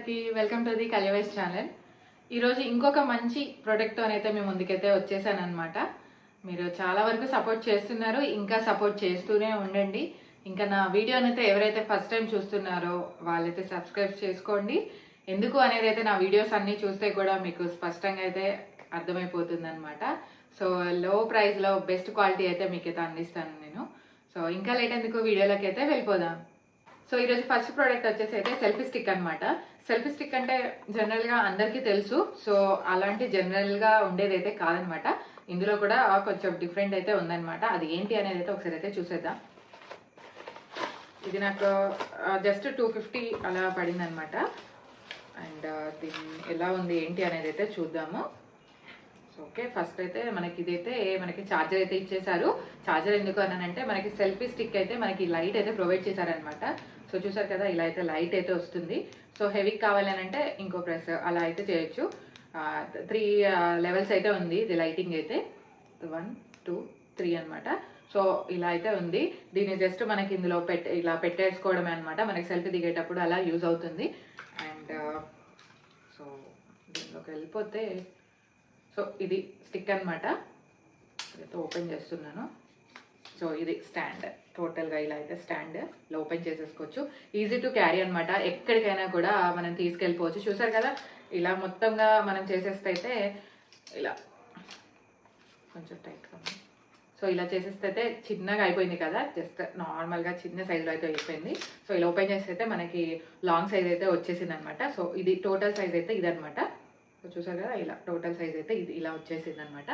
అందరికీ welcome to the కలివైస్ channel. ఈరోజు ఇంకొక మంచి ప్రోడక్ట్తో అయితే మేము ముందుకైతే వచ్చేసాను అనమాట మీరు చాలా వరకు సపోర్ట్ చేస్తున్నారు ఇంకా సపోర్ట్ చేస్తూనే ఉండండి. ఇంకా నా వీడియోనైతే ఎవరైతే ఫస్ట్ టైం చూస్తున్నారో వాళ్ళైతే సబ్స్క్రైబ్ చేసుకోండి. ఎందుకు అనేది అయితే నా వీడియోస్ అన్నీ చూస్తే కూడా మీకు స్పష్టంగా అయితే అర్థమైపోతుంది అనమాట సో లో ప్రైస్లో బెస్ట్ క్వాలిటీ అయితే మీకు అయితే అందిస్తాను నేను. సో ఇంకా లేట్ ఎందుకు? వీడియోలోకి అయితే వెళ్ళిపోదాం. సో ఈరోజు ఫస్ట్ ప్రోడక్ట్ వచ్చేసి అయితే సెల్ఫీ స్టిక్ అనమాట సెల్ఫీ స్టిక్ అంటే జనరల్గా అందరికీ తెలుసు. సో అలాంటి జనరల్గా ఉండేది అయితే కాదనమాట ఇందులో కూడా కొంచెం డిఫరెంట్ అయితే ఉందన్నమాట. అది ఏంటి అనేది అయితే ఒకసారి అయితే చూసేద్దాం. ఇది నాకు జస్ట్ టూ ఫిఫ్టీ అలా పడింది అనమాట అండ్ దీన్ని ఎలా ఉంది ఏంటి అనేది అయితే చూద్దాము. సో ఓకే ఫస్ట్ అయితే మనకి ఇదైతే మనకి ఛార్జర్ అయితే ఇచ్చేసారు ఛార్జర్ ఎందుకు అనంటే మనకి సెల్ఫీ స్టిక్ అయితే మనకి లైట్ అయితే ప్రొవైడ్ చేశారనమాట సో చూసారు కదా ఇలా అయితే లైట్ అయితే వస్తుంది. సో హెవీ కావాలని అంటే ఇంకో ప్రెస్ అలా అయితే చేయొచ్చు. త్రీ లెవెల్స్ అయితే ఉంది ఇది లైటింగ్ అయితే. వన్ టూ త్రీ అనమాట సో ఇలా అయితే ఉంది. దీన్ని జస్ట్ మనకి ఇందులో పెట్ ఇలా పెట్టేసుకోవడమే అనమాట మనకి సెల్ఫీ దిగేటప్పుడు అలా యూజ్ అవుతుంది. అండ్ సో uh, దీనిలోకి వెళ్ళిపోతే సో ఇది స్టిక్ అనమాట ఇదైతే ఓపెన్ చేస్తున్నాను. సో ఇది స్టాండ్. టోటల్గా ఇలా అయితే స్టాండ్. ఇలా ఓపెన్ చేసేసుకోవచ్చు. ఈజీ టు క్యారీ అనమాట ఎక్కడికైనా కూడా మనం తీసుకెళ్ళిపోవచ్చు. చూసారు కదా? ఇలా మొత్తంగా మనం చేసేస్తే అయితే ఇలా కొంచెం టైట్గా సో ఇలా చేసేస్తే అయితే చిన్నగా అయిపోయింది కదా? జస్ట్ నార్మల్గా చిన్న సైజులో అయితే అయిపోయింది. సో ఇలా ఓపెన్ చేస్తే మనకి లాంగ్ సైజ్ అయితే వచ్చేసింది అనమాట సో ఇది టోటల్ సైజ్ అయితే ఇదనమాట అనమాట చూసారు కదా? ఇలా టోటల్ సైజ్ అయితే ఇది ఇలా వచ్చేసింది అనమాట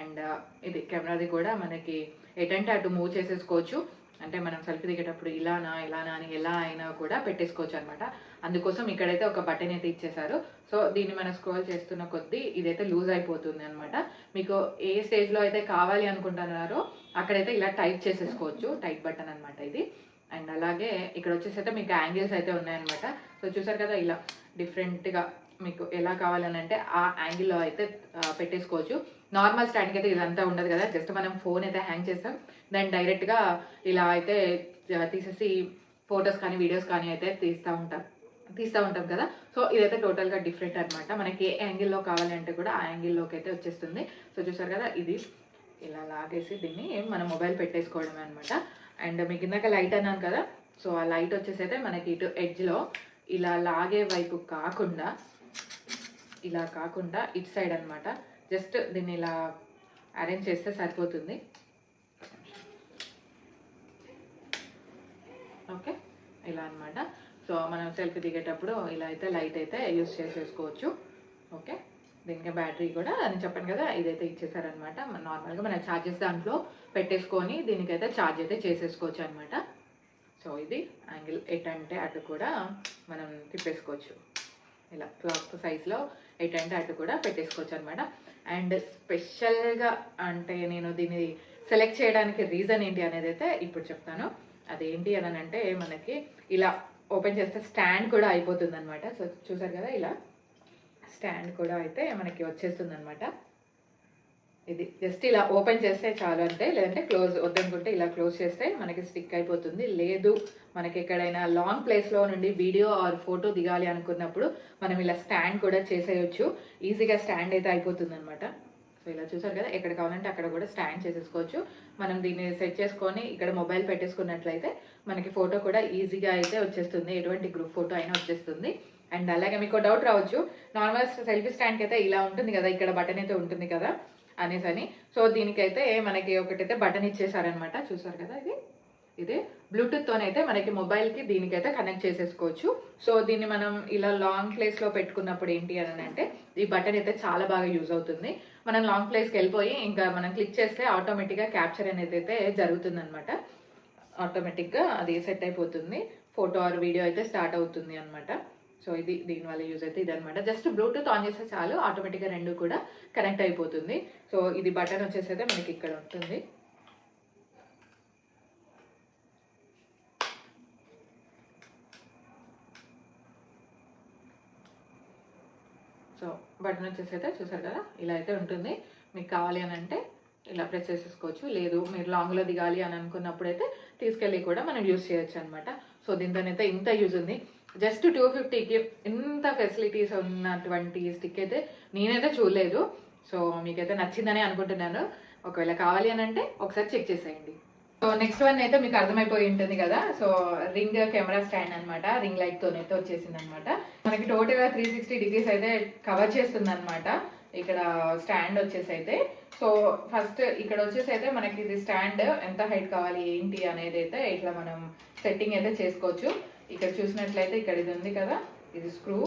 అండ్ uh, ఇది కెమెరాది కూడా మనకి ఎటంటే అటు మూవ్ చేసేసుకోవచ్చు. అంటే మనం సెల్ఫీ దిగేటప్పుడు ఇలానా ఇలానా అని ఎలా అయినా కూడా పెట్టేసుకోవచ్చు అనమాట అందుకోసం ఇక్కడైతే ఒక బటన్ అయితే ఇచ్చేసారు సో దీన్ని మనం స్క్రోల్ చేస్తున్న కొద్దీ ఇదైతే లూజ్ అయిపోతుంది అనమాట మీకు ఏ స్టేజ్లో అయితే కావాలి అనుకుంటున్నారో అక్కడైతే ఇలా టైప్ చేసేసుకోవచ్చు. టైట్ బటన్ అనమాట ఇది. అండ్ అలాగే ఇక్కడ వచ్చేసి అయితే మీకు యాంగిల్స్ అయితే ఉన్నాయన్నమాట. సో చూసారు కదా ఇలా డిఫరెంట్గా మీకు ఎలా కావాలని అంటే ఆ యాంగిల్లో అయితే uh, పెట్టేసుకోవచ్చు. నార్మల్ స్టాండ్కి అయితే ఇదంతా ఉండదు కదా. జస్ట్ మనం ఫోన్ అయితే హ్యాంగ్ చేస్తాం. దాన్ని డైరెక్ట్గా ఇలా అయితే తీసేసి ఫొటోస్ కానీ వీడియోస్ కానీ అయితే తీస్తూ ఉంటాం. తీస్తూ ఉంటాం కదా. సో ఇదైతే టోటల్గా డిఫరెంట్ అనమాట మనకి ఏ యాంగిల్లో కావాలంటే కూడా ఆ యాంగిల్లోకి అయితే వచ్చేస్తుంది. సో చూసారు కదా ఇది ఇలా లాగేసి దీన్ని మన మొబైల్ పెట్టేసుకోవడమే అనమాట అండ్ మీకు ఇందాక లైట్ అన్నాను కదా సో ఆ లైట్ వచ్చేసి అయితే మనకి ఇటు ఎడ్జ్లో ఇలా లాగే వైపు కాకుండా ఇలా కాకుండా ఇటు సైడ్ అనమాట జస్ట్ దీన్ని ఇలా అరేంజ్ చేస్తే సరిపోతుంది. ఓకే ఇలా అనమాట సో మనం సెల్ఫీ దిగేటప్పుడు ఇలా అయితే లైట్ అయితే యూస్ చేసేసుకోవచ్చు. ఓకే దీనికి బ్యాటరీ కూడా నేను చెప్పాను కదా ఇదైతే ఇచ్చేసారనమాట నార్మల్గా మన ఛార్జెస్ దాంట్లో పెట్టేసుకొని దీనికైతే ఛార్జ్ అయితే చేసేసుకోవచ్చు అనమాట సో ఇది యాంగిల్ ఎట్ అంటే అటు కూడా మనం తిప్పేసుకోవచ్చు. ఇలా క్లాత్ సైజ్లో ఎటంటే అంటే అటు కూడా పెట్టేసుకోవచ్చు అనమాట అండ్ స్పెషల్గా అంటే నేను దీన్ని సెలెక్ట్ చేయడానికి రీజన్ ఏంటి అనేది అయితే ఇప్పుడు చెప్తాను. అదేంటి అని అంటే మనకి ఇలా ఓపెన్ చేస్తే స్టాండ్ కూడా అయిపోతుంది అనమాట సో చూసారు కదా ఇలా స్టాండ్ కూడా అయితే మనకి వచ్చేస్తుంది అనమాట ఇది జస్ట్ ఇలా ఓపెన్ చేస్తే చాలు అంటే లేదంటే క్లోజ్ వద్దనుకుంటే ఇలా క్లోజ్ చేస్తే మనకి స్టిక్ అయిపోతుంది. లేదు మనకి ఎక్కడైనా లాంగ్ ప్లేస్లో నుండి వీడియో ఆర్ ఫోటో దిగాలి అనుకున్నప్పుడు మనం ఇలా స్టాండ్ కూడా చేసేయచ్చు. ఈజీగా స్టాండ్ అయితే అయిపోతుంది అనమాట సో ఇలా చూసారు కదా ఎక్కడ కావాలంటే అక్కడ కూడా స్టాండ్ చేసేసుకోవచ్చు. మనం దీన్ని సెట్ చేసుకొని ఇక్కడ మొబైల్ పెట్టేసుకున్నట్లయితే మనకి ఫోటో కూడా ఈజీగా అయితే వచ్చేస్తుంది. ఎటువంటి గ్రూప్ ఫోటో అయినా వచ్చేస్తుంది. అండ్ అలాగే మీకు డౌట్ రావచ్చు. నార్మల్ సెల్ఫీ స్టాండ్కి అయితే ఇలా ఉంటుంది కదా ఇక్కడ బటన్ అయితే ఉంటుంది కదా. అనేసి అని సో దీనికైతే మనకి ఒకటైతే బటన్ ఇచ్చేసారనమాట చూసారు కదా ఇది? ఇది బ్లూటూత్తోనైతే మనకి మొబైల్కి దీనికైతే కనెక్ట్ చేసేసుకోవచ్చు. సో దీన్ని మనం ఇలా లాంగ్ ప్లేస్లో పెట్టుకున్నప్పుడు ఏంటి అని అంటే ఈ బటన్ అయితే చాలా బాగా యూజ్ అవుతుంది. మనం లాంగ్ ప్లేస్కి వెళ్ళిపోయి ఇంకా మనం క్లిక్ చేస్తే ఆటోమేటిక్గా క్యాప్చర్ అనేది అయితే జరుగుతుందనమాట ఆటోమేటిక్గా అది సెట్ అయిపోతుంది. ఫోటో ఆర్ వీడియో అయితే స్టార్ట్ అవుతుంది అనమాట సో ఇది దీనివల్ల యూజ్ అయితే ఇది జస్ట్ బ్లూటూత్ ఆన్ చేస్తే చాలు ఆటోమేటిక్గా రెండు కూడా కనెక్ట్ అయిపోతుంది. సో ఇది బటన్ వచ్చేసి అయితే మనకి ఇక్కడ ఉంటుంది. సో బటన్ వచ్చేసి అయితే చూసారు కదా ఇలా అయితే ఉంటుంది. మీకు కావాలి అని అంటే ఇలా ప్రెస్ చేసేసుకోవచ్చు. లేదు మీరు లాంగ్లో దిగాలి అని అనుకున్నప్పుడు అయితే తీసుకెళ్ళి కూడా మనం యూజ్ చేయొచ్చు అనమాట సో దీంతోనైతే ఇంత యూజ్ ఉంది. జస్ట్ టూ ఫిఫ్టీకి ఇంత ఫెసిలిటీస్ ఉన్నటువంటి స్టిక్ అయితే నేనైతే చూడలేదు. సో మీకైతే నచ్చిందని అనుకుంటున్నాను. ఒకవేళ కావాలి అని అంటే ఒకసారి చెక్ చేసేయండి. సో నెక్స్ట్ వన్ అయితే మీకు అర్థమైపోయి ఉంటుంది కదా. సో రింగ్ కెమెరా స్టాండ్ అనమాట రింగ్ లైట్ తోనైతే వచ్చేసింది అనమాట మనకి టోటల్గా త్రీ సిక్స్టీ డిగ్రీస్ అయితే కవర్ చేస్తుంది అనమాట ఇక్కడ స్టాండ్ వచ్చేసి అయితే సో ఫస్ట్ ఇక్కడ వచ్చేసి అయితే మనకి ఇది స్టాండ్ ఎంత హైట్ కావాలి ఏంటి అనేది అయితే ఇట్లా మనం సెట్టింగ్ అయితే చేసుకోవచ్చు. ఇక్కడ చూసినట్లయితే ఇక్కడ ఇది ఉంది కదా ఇది స్క్రూ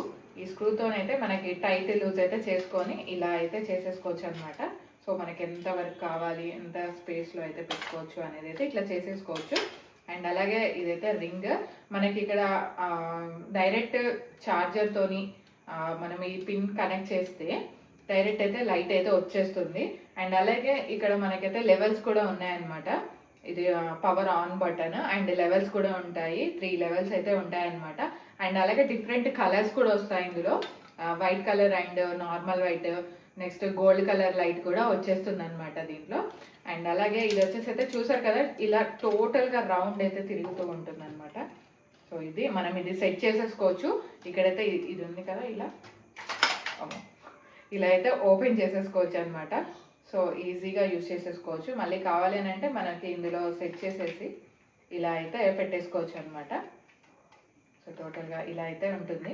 ఈ స్క్రూతోనైతే మనకి టైట్ లూజ్ అయితే చేసుకొని ఇలా అయితే చేసేసుకోవచ్చు అనమాట సో మనకి ఎంత వరకు కావాలి ఎంత స్పేస్లో అయితే పెట్టుకోవచ్చు అనేది అయితే ఇట్లా చేసేసుకోవచ్చు. అండ్ అలాగే ఇదైతే రింగ్ మనకి ఇక్కడ డైరెక్ట్ ఛార్జర్తోని మనం ఈ పిన్ కనెక్ట్ చేస్తే డైరెక్ట్ అయితే లైట్ అయితే వచ్చేస్తుంది. అండ్ అలాగే ఇక్కడ మనకైతే లెవెల్స్ కూడా ఉన్నాయన్నమాట. ఇది power on button and levels కూడా ఉంటాయి. త్రీ లెవెల్స్ అయితే ఉంటాయన్నమాట. అండ్ అలాగే డిఫరెంట్ కలర్స్ కూడా వస్తాయి ఇందులో. White colour and normal white next gold colour light కూడా వచ్చేస్తుంది అనమాట దీంట్లో. అండ్ అలాగే ఇది వచ్చేసి అయితే చూసారు కదా ఇలా టోటల్గా రౌండ్ అయితే తిరుగుతూ ఉంటుంది అనమాట సో ఇది మనం ఇది సెట్ చేసేసుకోవచ్చు. ఇక్కడైతే ఇది ఉంది కదా ఇలా. ఇలా అయితే ఓపెన్ చేసేసుకోవచ్చు అనమాట సో ఈజీగా యూస్ చేసేసుకోవచ్చు. మళ్ళీ కావాలి అని అంటే మనకి ఇందులో సెట్ చేసేసి ఇలా అయితే పెట్టేసుకోవచ్చు అనమాట సో టోటల్గా ఇలా అయితే ఉంటుంది.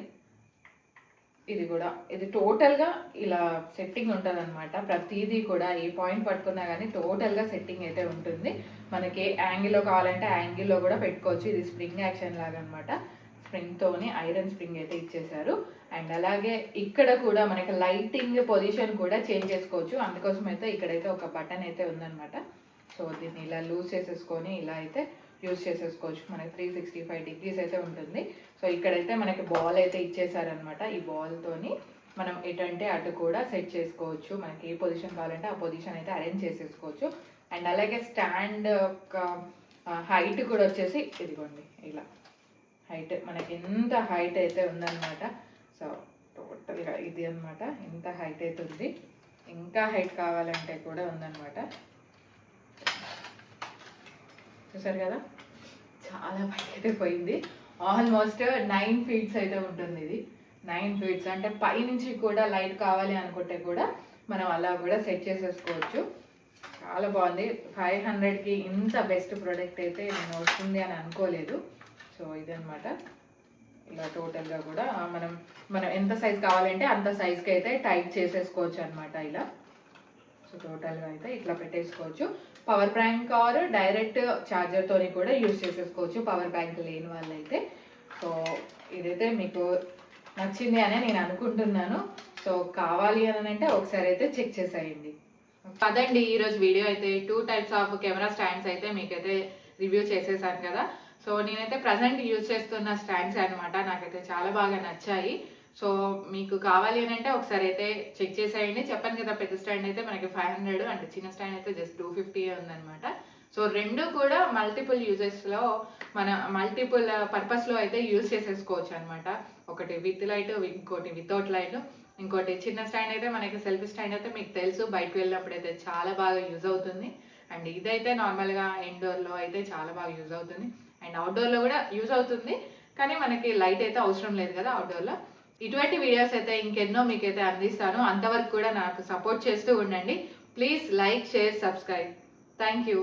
ఇది కూడా ఇది టోటల్గా ఇలా సెట్టింగ్ ఉంటుంది అనమాట ప్రతిదీ కూడా ఏ పాయింట్ పట్టుకున్నా కానీ టోటల్గా సెట్టింగ్ అయితే ఉంటుంది. మనకి ఏ యాంగిల్లో కావాలంటే యాంగిల్లో కూడా పెట్టుకోవచ్చు. ఇది స్ప్రింగ్ యాక్షన్ లాగా అనమాట స్ప్రింగ్తోని ఐరన్ స్ప్రింగ్ అయితే ఇచ్చేసారు అండ్ అలాగే ఇక్కడ కూడా మనకి లైటింగ్ పొజిషన్ కూడా చేంజ్ చేసుకోవచ్చు. అందుకోసం అయితే ఇక్కడైతే ఒక బటన్ అయితే ఉందనమాట సో దీన్ని ఇలా లూజ్ చేసేసుకొని ఇలా అయితే యూజ్ చేసేసుకోవచ్చు. మనకి త్రీ సిక్స్టీ ఫైవ్ డిగ్రీస్ అయితే ఉంటుంది. సో ఇక్కడైతే మనకి బాల్ అయితే ఇచ్చేసారనమాట ఈ బాల్తోని మనం ఎటంటే అటు కూడా సెట్ చేసుకోవచ్చు. మనకి ఏ పొజిషన్ కావాలంటే ఆ పొజిషన్ అయితే అరేంజ్ చేసేసుకోవచ్చు. అండ్ అలాగే స్టాండ్ యొక్క హైట్ కూడా వచ్చేసి ఇదిగోండి ఇలా. హైట్ మనకి ఎంత హైట్ అయితే ఉందన్నమాట. సో టోటల్గా ఇది అన్నమాట. ఎంత హైట్ అయితే ఉంది. ఇంకా హైట్ కావాలంటే కూడా ఉందన్నమాట. చూసారు కదా? చాలా పైకి అయితే పోయింది. ఆల్మోస్ట్ నైన్ ఫీట్స్ అయితే ఉంటుంది ఇది. Nine feets. అంటే పైనుంచి కూడా లైట్ కావాలి అనుకుంటే కూడా మనం అలా కూడా సెట్ చేసేసుకోవచ్చు. చాలా బాగుంది. ఫైవ్ హండ్రెడ్కి ఇంత బెస్ట్ ప్రోడక్ట్ అయితే నేను వస్తుంది అని అనుకోలేదు. సో ఇదనమాట ఇలా టోటల్గా కూడా మనం మనం ఎంత సైజ్ కావాలంటే అంత సైజ్కి అయితే టైట్ చేసేసుకోవచ్చు అనమాట ఇలా. సో టోటల్గా అయితే ఇట్లా పెట్టేసుకోవచ్చు. పవర్ బ్యాంక్ ఆర్ డైరెక్ట్ ఛార్జర్తోని కూడా యూజ్ చేసేసుకోవచ్చు. పవర్ బ్యాంక్ లేని వాళ్ళైతే. సో ఇదైతే మీకు నచ్చింది అనే నేను అనుకుంటున్నాను. సో కావాలి అని అంటే ఒకసారి అయితే చెక్ చేసేయండి. అదండి ఈరోజు వీడియో అయితే. Two types of camera stands అయితే మీకైతే రివ్యూ చేసేసాను కదా. సో నేనైతే ప్రజెంట్ యూజ్ చేస్తున్న స్టాండ్స్ అనమాట నాకైతే చాలా బాగా నచ్చాయి. సో మీకు కావాలి అని అంటే ఒకసారి అయితే చెక్ చేసేయండి. చెప్పాను కదా పెద్ద స్టాండ్ అయితే మనకి ఫైవ్ హండ్రెడ్ అండ్ చిన్న స్టాండ్ అయితే జస్ట్ టూ ఫిఫ్టీ ఉందనమాట సో రెండు కూడా మల్టిపుల్ యూజెస్లో మన మల్టిపుల్ పర్పస్లో uh, అయితే యూజ్ చేసేసుకోవచ్చు అనమాట ఒకటి విత్ లైట్ ఇంకోటి వితౌట్ లైట్ ఇంకోటి చిన్న స్టాండ్ అయితే మనకి సెల్ఫీ స్టాండ్ అయితే మీకు తెలుసు బయటకు వెళ్ళినప్పుడు అయితే చాలా బాగా యూజ్ అవుతుంది. అండ్ ఇదైతే నార్మల్గా ఇండోర్లో అయితే చాలా బాగా యూజ్ అవుతుంది. అండ్ అవుట్డోర్లో కూడా యూజ్ అవుతుంది. కానీ మనకి లైట్ అయితే అవసరం లేదు కదా అవుట్డోర్లో ఇటువంటి వీడియోస్ అయితే ఇంకెన్నో మీకైతే అందిస్తాను. అంతవరకు కూడా నాకు సపోర్ట్ చేస్తూ ఉండండి. Please like share subscribe thank you